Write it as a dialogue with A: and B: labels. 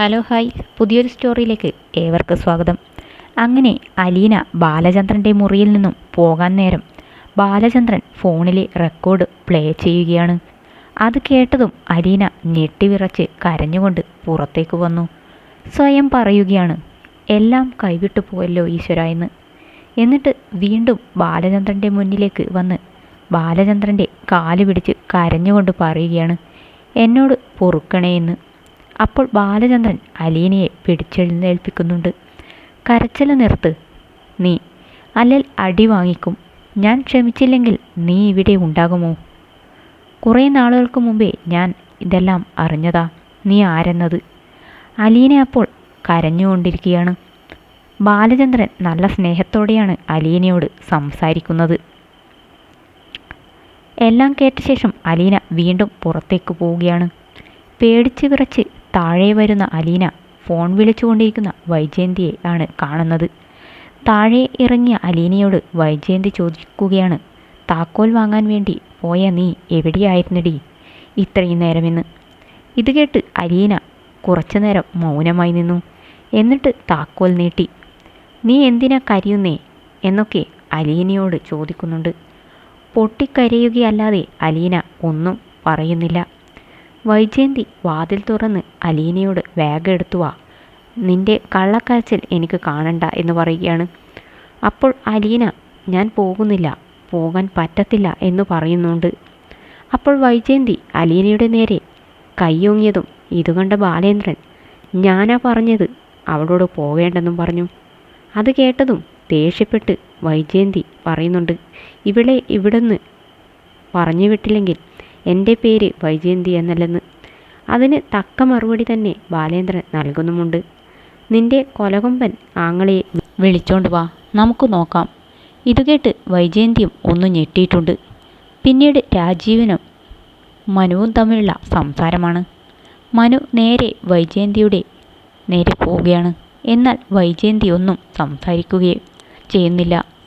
A: Hello hi. പുതിയൊരു സ്റ്റോറിയിലേക്ക് ഏവർക്ക് സ്വാഗതം. അങ്ങനെ അലീന ബാലചന്ദ്രന്റെ മുറിയിൽ നിന്നും പോകാൻ നേരം ബാലചന്ദ്രൻ ഫോണിലെ റെക്കോർഡ് പ്ലേ ചെയ്യുകയാണ്. അത് കേട്ടതും അലീന ഞെട്ടിവിറച്ച് കരഞ്ഞുകൊണ്ട് പുറത്തേക്ക് വന്നു. സ്വയം പറയുകയാണ് എല്ലാം കൈവിട്ടു പോയല്ലോ ഈശ്വര എന്ന്. എന്നിട്ട് വീണ്ടും ബാലചന്ദ്രന്റെ മുന്നിലേക്ക് വന്ന് ബാലചന്ദ്രന്റെ കാൽ പിടിച്ച് കരഞ്ഞുകൊണ്ട് പറയുകയാണ് എന്നോട് പൊറുക്കണേ എന്ന്. അപ്പോൾ ബാലചന്ദ്രൻ അലീനയെ പിടിച്ചെഴുന്നേൽപ്പിക്കുന്നുണ്ട്. കരച്ചിൽ നിർത്ത്. നീ അല്ലെങ്കിൽ അടി വാങ്ങിക്കും. ഞാൻ ക്ഷമിച്ചില്ലെങ്കിൽ നീ ഇവിടെ ഉണ്ടാകുമോ? കുറേ നാളുകൾക്ക് മുമ്പേ ഞാൻ ഇതെല്ലാം അറിഞ്ഞതാ. നീ ആരെന്നത്? അലീന അപ്പോൾ കരഞ്ഞുകൊണ്ടിരിക്കുകയാണ്. ബാലചന്ദ്രൻ നല്ല സ്നേഹത്തോടെയാണ് അലീനയോട് സംസാരിക്കുന്നത്. എല്ലാം കേട്ട ശേഷം അലീന വീണ്ടും പുറത്തേക്ക് പോവുകയാണ്. പേടിച്ച് വിറച്ച് താഴെ വരുന്ന അലീന ഫോൺ വിളിച്ചുകൊണ്ടിരിക്കുന്ന വൈജയന്തിയെ ആണ് കാണുന്നത്. താഴെ ഇറങ്ങിയ അലീനയോട് വൈജയന്തി ചോദിക്കുകയാണ് താക്കോൽ വാങ്ങാൻ വേണ്ടി പോയ നീ എവിടെയായിരുന്നടി ഇത്രയും നേരമെന്ന്? ഇത് കേട്ട് അലീന കുറച്ചു നേരം മൗനമായി നിന്നു. എന്നിട്ട് താക്കോൽ നീട്ടി നീ എന്തിനാ കരയുന്നേ? എന്നൊക്കെ അലീനയോട് ചോദിക്കുന്നുണ്ട്. പൊട്ടിക്കരയുകയല്ലാതെ അലീന ഒന്നും പറയുന്നില്ല. വൈജയന്തി വാതിൽ തുറന്ന് അലീനയോട് വേഗം എടുത്തു വാ. നിന്റെ കള്ളക്കാച്ചിൽ എനിക്ക് കാണണ്ട എന്ന് പറയുകയാണ്. അപ്പോൾ അലീന ഞാൻ പോകുന്നില്ല പോകാൻ പറ്റത്തില്ല എന്ന് പറയുന്നുണ്ട്. അപ്പോൾ വൈജയന്തി അലീനയുടെ നേരെ കൈയൊങ്ങിയതും ഇതുകണ്ട ബാലേന്ദ്രൻ ഞാനാ പറഞ്ഞത് അവളോട് പോകേണ്ടെന്നും പറഞ്ഞു. അത് കേട്ടതും ദേഷ്യപ്പെട്ട് വൈജയന്തി പറയുന്നുണ്ട് ഇവിടെ ഇവിടുന്ന് പറഞ്ഞു വിട്ടില്ലെങ്കിൽ എന്റെ പേര് വൈജയന്തി എന്നല്ലെന്ന്. അതിന് തക്ക മറുപടി തന്നെ ബാലേന്ദ്രൻ നൽകുന്നുമുണ്ട്. നിന്റെ കൊലകൊമ്പൻ ആങ്ങളെ വിളിച്ചോണ്ട് വാ നമുക്ക് നോക്കാം. ഇത് കേട്ട് വൈജയന്തിയും ഒന്ന് ഞെട്ടിയിട്ടുണ്ട്. പിന്നീട് രാജീവനും മനുവും തമ്മിലുള്ള സംസാരമാണ്. മനു നേരെ വൈജയന്തിയുടെ നേരെ പോവുകയാണ്. എന്നാൽ വൈജയന്തി ഒന്നും സംസാരിക്കുകയും ചെയ്യുന്നില്ല.